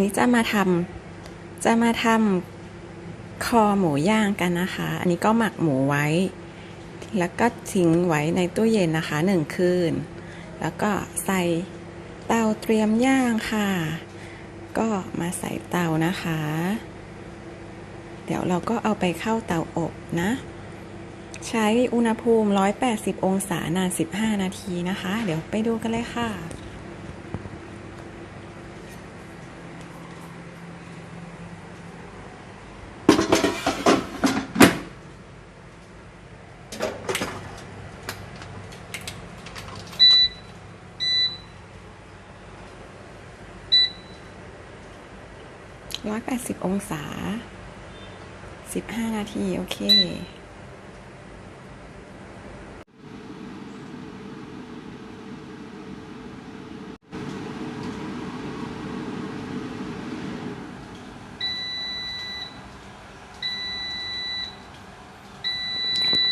นี้จะมาทำจะมาทำคอหมูย่างกันนะคะ อันนี้ก็หมักหมูไว้ แล้วก็ทิ้งไว้ในตู้เย็นนะคะหนึ่งคืน แล้วก็ใส่เตาเตรียมย่างค่ะ ก็มาใส่เตานะคะ เดี๋ยวเราก็เอาไปเข้าเตาอบนะ ใช้อุณหภูมิ 180 องศานาน 15 นาทีนะคะ เดี๋ยวไปดูกันเลยค่ะ 180องศา15นาที โอเค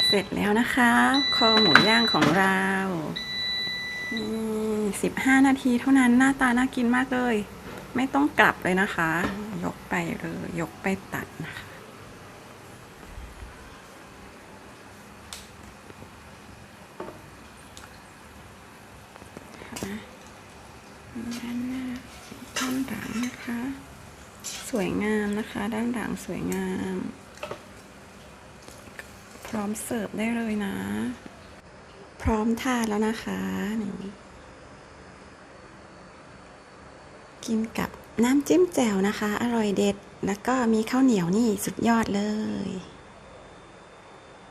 เสร็จแล้วนะคะ คอหมูย่างของเราสิบห้านาทีเท่านั้นหน้าตาน่ากินมากเลย ไม่ต้องกลับเลยนะคะ ยกไปเลยยกไปตัดนะคะ ด้านหน้าด้านหลังนะคะ สวยงามนะคะ ด้านหลังสวยงาม พร้อมเสิร์ฟได้เลยนะ พร้อมทานแล้วนะคะนี่กินกับ น้ำจิ้มแจ่วนะคะ อร่อยเด็ด แล้วก็มีข้าวเหนียวนี่สุดยอดเลย